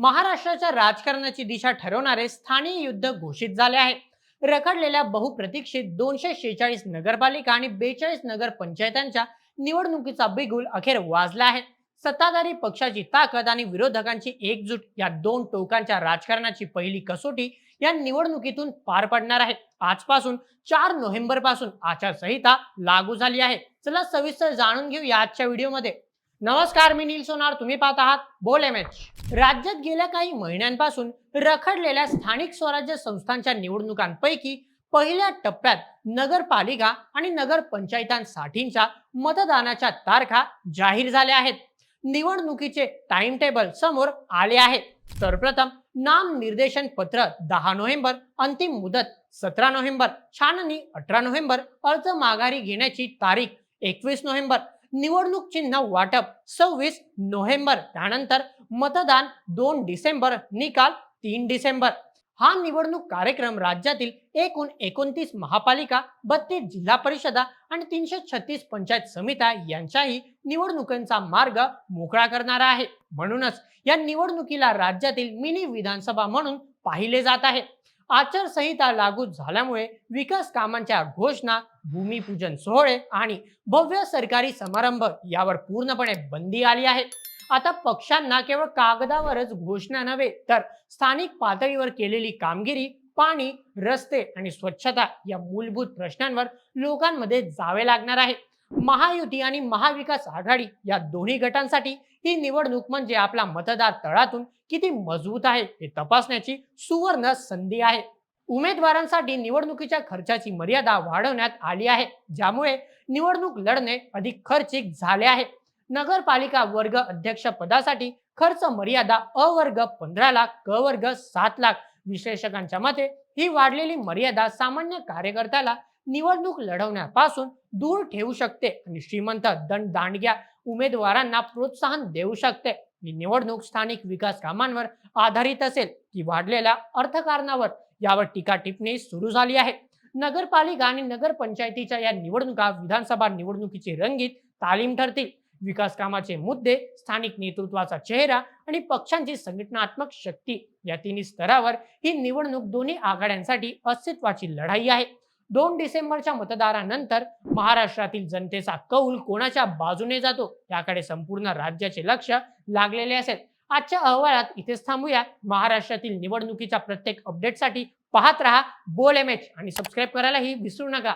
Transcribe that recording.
महाराष्ट्राच्या राजकारणाची दिशा ठरवणारे स्थानिक युद्ध घोषित झाले आहे. रखडलेल्या बहुप्रतीक्षित दोनशे शेचाळीस नगरपालिका आणि बेचाळीस नगर पंचायतांच्या निवडणुकीचा बिगुल अखेर वाजला आहे. सत्ताधारी पक्षाची ताकद आणि विरोधकांची एकजूट या दोन टोकांच्या राजकारणाची पहिली कसोटी या निवडणुकीतून पार पडणार आहे. आजपासून चार नोव्हेंबरपासून आचारसंहिता लागू झाली आहे. चला सविस्तर जाणून घेऊया आजच्या व्हिडिओमध्ये. नमस्कार मी नील सोनार. तुम्ही पाहत आहात बोल एम एच राज्यात गेल्या काही महिन्यांपासून रखडलेल्या स्थानिक स्वराज्य संस्थांच्या निवडणुकांपैकी पहिल्या टप्प्यात नगरपालिका आणि नगरपंचायतांसाठीच्या मतदानाच्या तारखा जाहीर झाल्या आहेत. निवडणुकीचे टाइम टेबल समोर आले आहे तर प्रथम नाम निर्देशन पत्र दहा नोव्हेंबर अंतिम मुदत सतरा नोव्हेंबर छाननी अठरा नोव्हेंबर अर्ज माघारी घेण्याची तारीख एकवीस नोव्हेंबर निवडणूक चिन्ह वाटप. सव्वीस नोव्हेंबर त्यानंतर मतदान दोन डिसेंबर निकाल तीन डिसेंबर. हा निवडणूक कार्यक्रम राज्यातील एकूण एकोणतीस महापालिका बत्तीस जिल्हा परिषदा आणि तीनशे छत्तीस पंचायत समित्या यांच्याही निवडणुकांचा मार्ग मोकळा करणारा आहे. म्हणूनच या निवडणुकीला राज्यातील मिनी विधानसभा म्हणून पाहिले जात आहे. आचारसंहिता लागू झाल्यामुळे विकास कामांच्या घोषणा भूमिपूजन सोहळे आणि भव्य सरकारी समारंभ यावर पूर्णपणे बंदी आली आहे. आता पक्षांना केवळ कागदावरच घोषणा नव्हे तर स्थानिक पातळीवर केलेली कामगिरी पाणी रस्ते आणि स्वच्छता या मूलभूत प्रश्नांवर लोकांमध्ये जावे लागणार आहे. महायुती आणि महाविकास आघाडी या दोन्ही गटांसाठी ही निवडणूक म्हणजे आपला मतदार तळातून किती मजबूत आहे हे तपासण्याची सुवर्ण संधी आहे. उमेदवारांसाठी निवडणुकीच्या खर्चाची मर्यादा वाढवण्यात आली आहे. ज्यामुळे निवडणूक लढणे अधिक खर्चिक झाले आहे. नगरपालिका वर्ग अध्यक्ष पदासाठी खर्च मर्यादा अ वर्ग पंधरा लाख क वर्ग सात लाख विश्लेषकांच्या मते ही वाढलेली मर्यादा सामान्य कार्यकर्त्याला निवडणूक लढवण्यापासून दूर ठेवू शकते आणि श्रीमंत दंड दांडग्या उमेदवारांना प्रोत्साहन देऊ शकते. ही निवडणूक स्थानिक विकास कामांवर आधारित असेल की वाढलेल्या अर्थकारणावर यावर टीका टिप्पणी सुरू झाली आहे. नगरपालिका आणि नगरपंचायतीच्या या निवडणुका विधानसभा निवडणुकीची रंगीत तालीम ठरतील. विकास कामाचे मुद्दे स्थानिक नेतृत्वाचा चेहरा आणि पक्षांची संघटनात्मक शक्ती या तिन्ही स्तरावर ही निवडणूक दोन्ही आघाड्यांसाठी अस्तित्वाची लढाई आहे. दोन डिसेंबरच्या मतदारानंतर महाराष्ट्रातील जनतेचा कौल कोणाच्या बाजूने जातो याकडे संपूर्ण राज्याचे लक्ष लागलेले असेल. आजच्या अहवालात इथेच थांबूया. महाराष्ट्रातील निवडणुकीच्या प्रत्येक अपडेटसाठी पाहत रहा. बोल एम एच आणि सबस्क्राईब करायलाही विसरू नका.